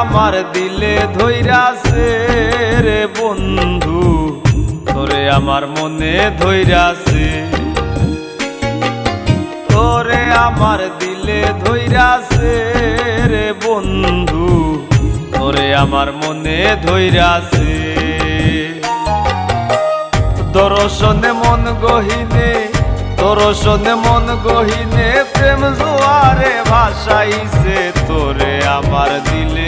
আমার দিলে ধৈরাছে রে বন্ধু, তোরে আমার মনে ধৈরাছে। তোরে আমার দিলে ধৈরাছে রে বন্ধু, তোরে আমার মনে ধৈরাছে। দর্শনে মন গহিনে দর্শনে মন গহিনে, প্রেম জোয়ারে ভাসাইছে। তোরে আমার দিলে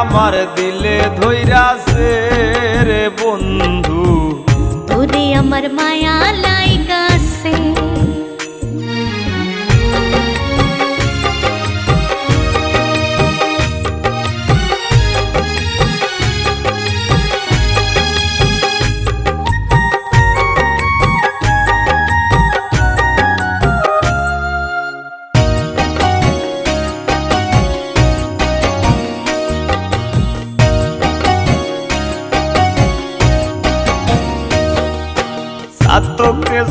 আমার দিলে ধৈরাছে রে বন্ধু। তোরে আমার মায়া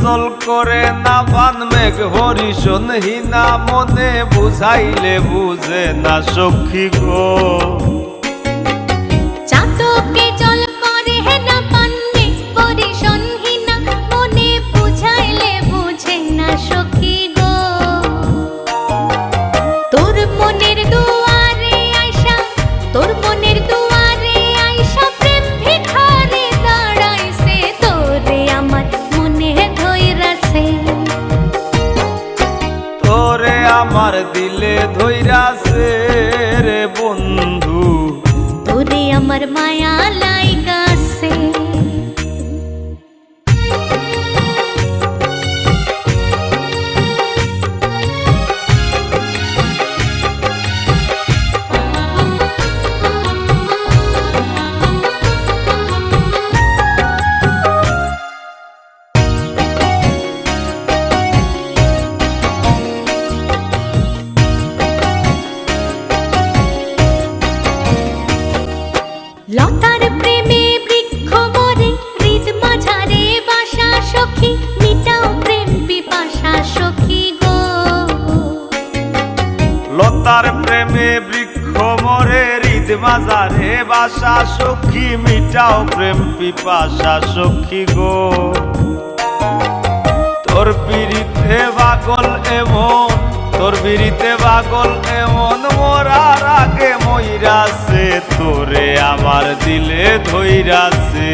জল করে না বান মেঘ হরিশন হিনা মনে বুঝাইলে বুঝে না সখী গো। আমার দিলে ধৈরাছে রে বন্ধু। তোরে আমার মায়া প্রেমে বৃক্ষ মরে হৃদ মাজারে বাসা সখী, মিটাও প্রেম পিপাসা সখী গো। তোর পিড়িতে বাগল এমন, তোর বিড়িতে বাগল এমন, মোরার আগে মইরাছে, তোরে আমার দিলে ধৈরাছে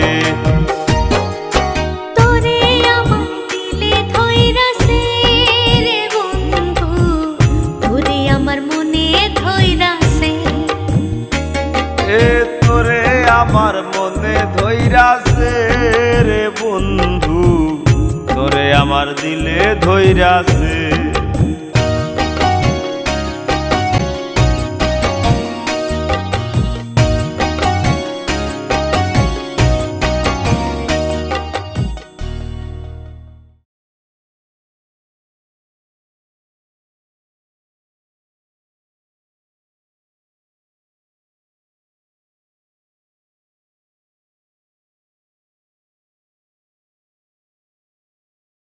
ধৈরাছে রে বন্ধু তোরে আমার দিলে ধৈরাছে।